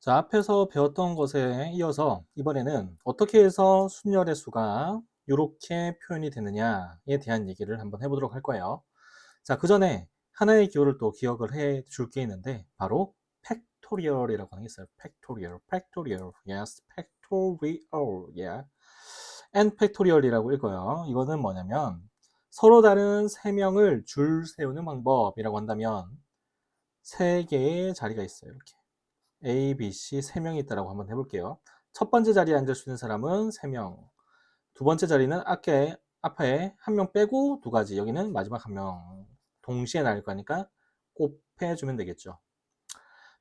자, 앞에서 배웠던 것에 이어서 이번에는 어떻게 해서 순열의 수가 이렇게 표현이 되느냐에 대한 얘기를 한번 해보도록 할 거예요. 자, 그 전에 하나의 기호를 또 기억을 해 줄 게 있는데 바로 팩토리얼이라고 하는 게 있어요. 팩토리얼, 팩토리얼, yes, 팩토리얼, yeah. n 팩토리얼이라고 읽어요. 이거는 뭐냐면 서로 다른 세 명을 줄 세우는 방법이라고 한다면 세 개의 자리가 있어요. 이렇게. A, B, C 세 명이 있다라고 한번 해볼게요. 첫 번째 자리에 앉을 수 있는 사람은 세 명. 두 번째 자리는 앞에 앞에 한 명 빼고 두 가지. 여기는 마지막 한 명. 동시에 나올 거니까 곱해주면 되겠죠.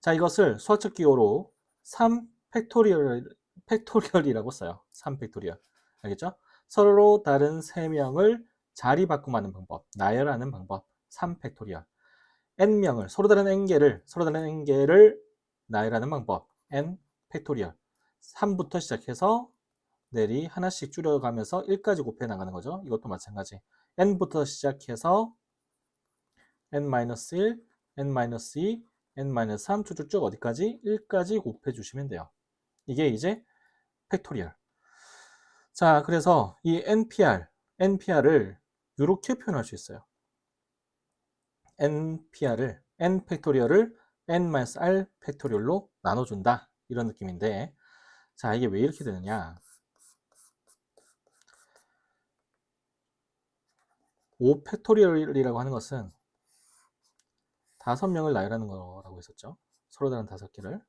자, 이것을 수학적 기호로 3 팩토리얼, 팩토리얼이라고 써요. 3 팩토리얼. 알겠죠? 서로 다른 세 명을 자리 바꿈하는 방법, 나열하는 방법, 3 팩토리얼. n명을, 서로 다른 n개를, 서로 다른 n개를 나열하는 방법 n 팩토리얼 3부터 시작해서 내리 하나씩 줄여가면서 1까지 곱해 나가는 거죠. 이것도 마찬가지. n부터 시작해서 n-1, n-2, n-3 쭉쭉쭉 어디까지? 1까지 곱해 주시면 돼요. 이게 이제 팩토리얼. 자, 그래서 이 npr, npr을 이렇게 표현할 수 있어요. npr을 n 팩토리얼을 n-r 팩토리얼로 나눠준다. 이런 느낌인데 자 이게 왜 이렇게 되느냐 5 팩토리얼이라고 하는 것은 다섯 명을 나열하는 거라고 했었죠. 서로 다른 다섯 개를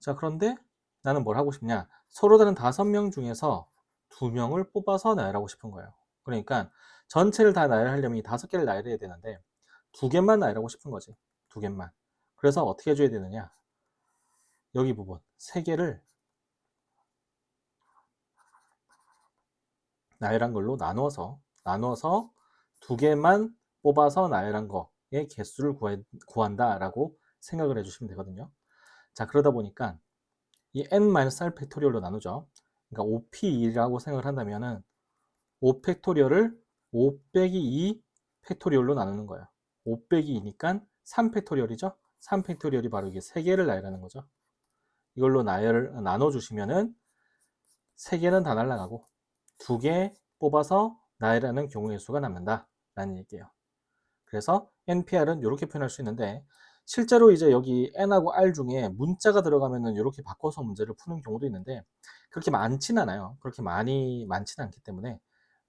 자 그런데 나는 뭘 하고 싶냐 서로 다른 다섯 명 중에서 두 명을 뽑아서 나열하고 싶은 거예요. 그러니까 전체를 다 나열하려면 이 다섯 개를 나열해야 되는데 두 개만 나열하고 싶은 거지. 두 개만. 그래서 어떻게 해줘야 되느냐? 여기 부분 세 개를 나열한 걸로 나누어서 나누어서 두 개만 뽑아서 나열한 거의 개수를 구한다라고 생각을 해주시면 되거든요. 자 그러다 보니까 이 n-r 팩토리얼로 나누죠. 그러니까 5p2라고 생각을 한다면은 5 팩토리얼을 5 빼기 2 팩토리얼로 나누는 거예요. 5 빼기 2니까 3 팩토리얼이죠. 3 팩토리얼이 바로 이게 3개를 나열하는 거죠. 이걸로 나열, 나눠주시면은 3개는 다 날라가고 2개 뽑아서 나열하는 경우의 수가 남는다. 라는 얘기예요. 그래서 NPR은 이렇게 표현할 수 있는데 실제로 이제 여기 N하고 R 중에 문자가 들어가면은 이렇게 바꿔서 문제를 푸는 경우도 있는데 그렇게 많진 않아요. 그렇게 많이 많지는 않기 때문에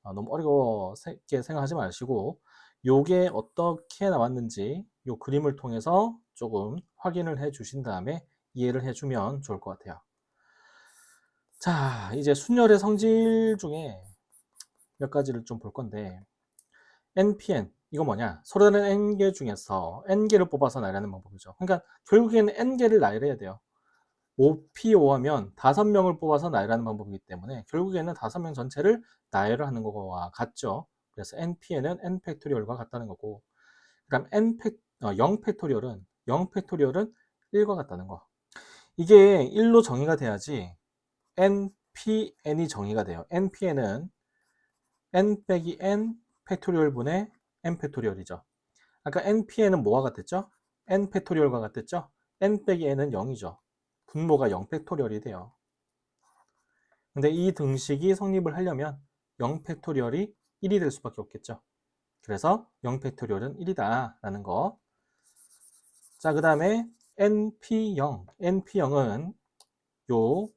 어, 너무 어렵게 생각하지 마시고 요게 어떻게 나왔는지 요 그림을 통해서 조금 확인을 해 주신 다음에 이해를 해 주면 좋을 것 같아요. 자, 이제 순열의 성질 중에 몇 가지를 좀 볼 건데 NPN 이거 뭐냐? 다른 n개 중에서 n개를 뽑아서 나열하는 방법이죠. 그러니까 결국에는 n개를 나열해야 돼요. 5P5 하면 5명을 뽑아서 나열하는 방법이기 때문에 결국에는 5명 전체를 나열을 하는 거와 같죠. 그래서 NP에는 N 팩토리얼과 같다는 거고 팩, 어, 0 팩토리얼은 0 팩토리얼은 1과 같다는 거. 이게 1로 정의가 돼야지 NPN이 정의가 돼요. NPN은 N 빼기 N 팩토리얼 분의 N 팩토리얼이죠. 아까 NPN은 뭐와 같았죠? N 팩토리얼과 같았죠? N 빼기 N은 0이죠. 분모가 0 팩토리얼이 돼요. 근데 이 등식이 성립을 하려면 0 팩토리얼이 1이 될 수밖에 없겠죠. 그래서 0 팩토리얼은 1이다 라는 거. 자, 그 다음에 np0. np0은 요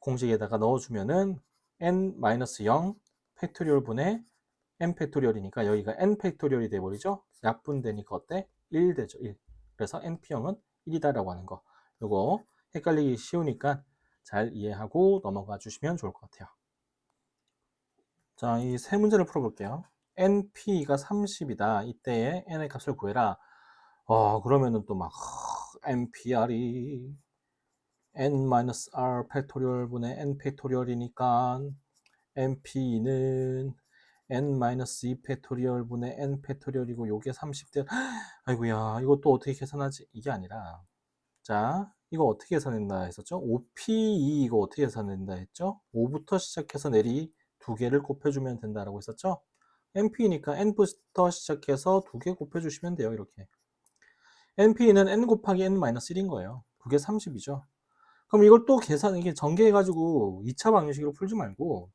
공식에다가 넣어주면은 n-0 팩토리얼 분의 n 팩토리얼이니까 여기가 n 팩토리얼이 돼버리죠. 약분되니까 어때? 1 되죠. 1. 그래서 np0은 1이다라고 하는 거. 요거 헷갈리기 쉬우니까 잘 이해하고 넘어가 주시면 좋을 것 같아요. 자, 이 세 문제를 풀어볼게요. np가 30이다. 이때의 n의 값을 구해라. 어, 그러면은 또 막, npr이 n-r 팩토리얼 분의 n 팩토리얼이니까 np는 n-2 팩토리얼 분의 n 팩토리얼이고 요게 30대 아이고야 이것도 어떻게 계산하지 이게 아니라 자 이거 어떻게 계산된다 했었죠 5p2 이거 어떻게 계산된다 했죠 5부터 시작해서 내리 두 개를 곱해주면 된다라고 했었죠. NP니까 N부터 시작해서 두 개 곱해주시면 돼요. 이렇게. NP는 N 곱하기 N-1인 거예요. 그게 30이죠. 그럼 이걸 또 계산, 이게 전개해가지고 2차 방정식으로 풀지 말고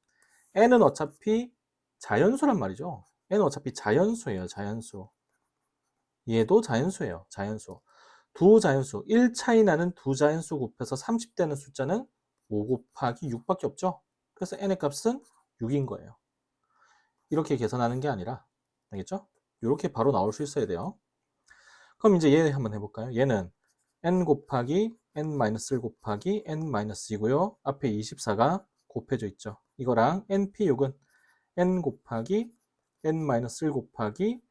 N은 어차피 자연수란 말이죠. N은 어차피 자연수예요. 자연수. 얘도 자연수예요. 자연수. 두 자연수. 1차이 나는 두 자연수 곱해서 30되는 숫자는 5 곱하기 6밖에 없죠. 그래서 n의 값은 6인 거예요. 이렇게 계산하는 게 아니라 알겠죠? 이렇게 바로 나올 수 있어야 돼요. 그럼 이제 얘 한번 해볼까요? 얘는 n 곱하기 n-1 곱하기 n-2고요. 앞에 24가 곱해져 있죠. 이거랑 np6은 n 곱하기 n-1 곱하기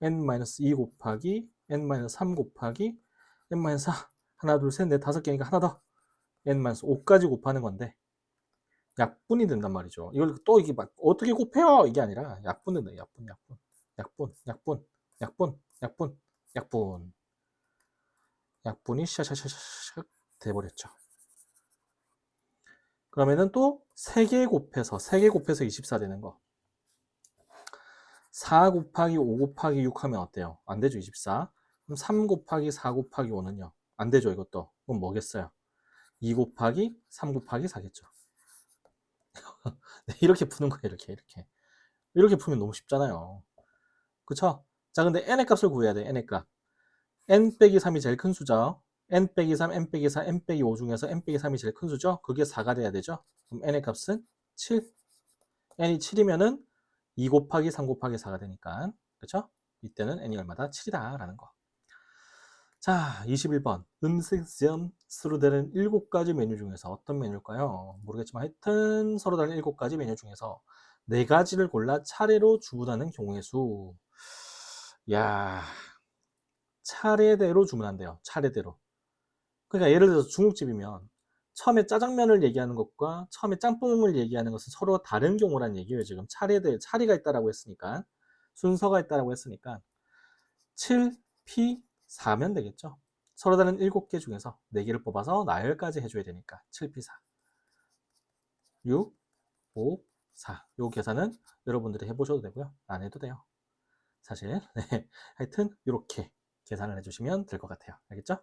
n-2 곱하기 n-3 곱하기 n-4 하나 둘 셋 넷 다섯 개니까 하나 더 n-5까지 곱하는 건데 약분이 된단 말이죠. 이걸 또 이게 막 어떻게 곱해요? 이게 아니라 약분 된다. 약분, 약분, 약분, 약분, 약분, 약분, 약분. 약분이 샤샤샤샤 돼버렸죠. 그러면은 또 3개 곱해서 3개 곱해서 24 되는 거. 4 곱하기 5 곱하기 6 하면 어때요? 안 되죠, 24. 그럼 3 곱하기 4 곱하기 5는요? 안 되죠, 이것도. 그럼 뭐겠어요? 2 곱하기 3 곱하기 4겠죠. 네, 이렇게 푸는 거예요, 이렇게, 이렇게. 이렇게 풀면 너무 쉽잖아요. 그쵸? 자, 근데 n의 값을 구해야 돼, n의 값. n 빼기 3이 제일 큰 수죠. n 빼기 3, n 빼기 4, n 빼기 5 중에서 n 빼기 3이 제일 큰 수죠. 그게 4가 돼야 되죠. 그럼 n의 값은 7. n이 7이면은 2 곱하기 3 곱하기 4가 되니까. 그쵸? 이때는 n이 얼마다? 7이다. 라는 거. 자, 21번. 음식점수로 되는 7가지 메뉴 중에서 어떤 메뉴일까요? 모르겠지만 하여튼 서로 다른 7가지 메뉴 중에서 4가지를 골라 차례로 주문하는 경우의 수. 야 차례대로 주문한대요. 차례대로. 그러니까 예를 들어서 중국집이면 처음에 짜장면을 얘기하는 것과 처음에 짬뽕을 얘기하는 것은 서로 다른 경우란 얘기예요. 지금 차례대 차례가 있다라고 했으니까 순서가 있다라고 했으니까 7P 4면 되겠죠. 서로 다른 7개 중에서 4개를 뽑아서 나열까지 해줘야 되니까 7P 4 6 5 4. 요 계산은 여러분들이 해보셔도 되고요. 안 해도 돼요. 사실 네. 하여튼 이렇게 계산을 해주시면 될 것 같아요. 알겠죠?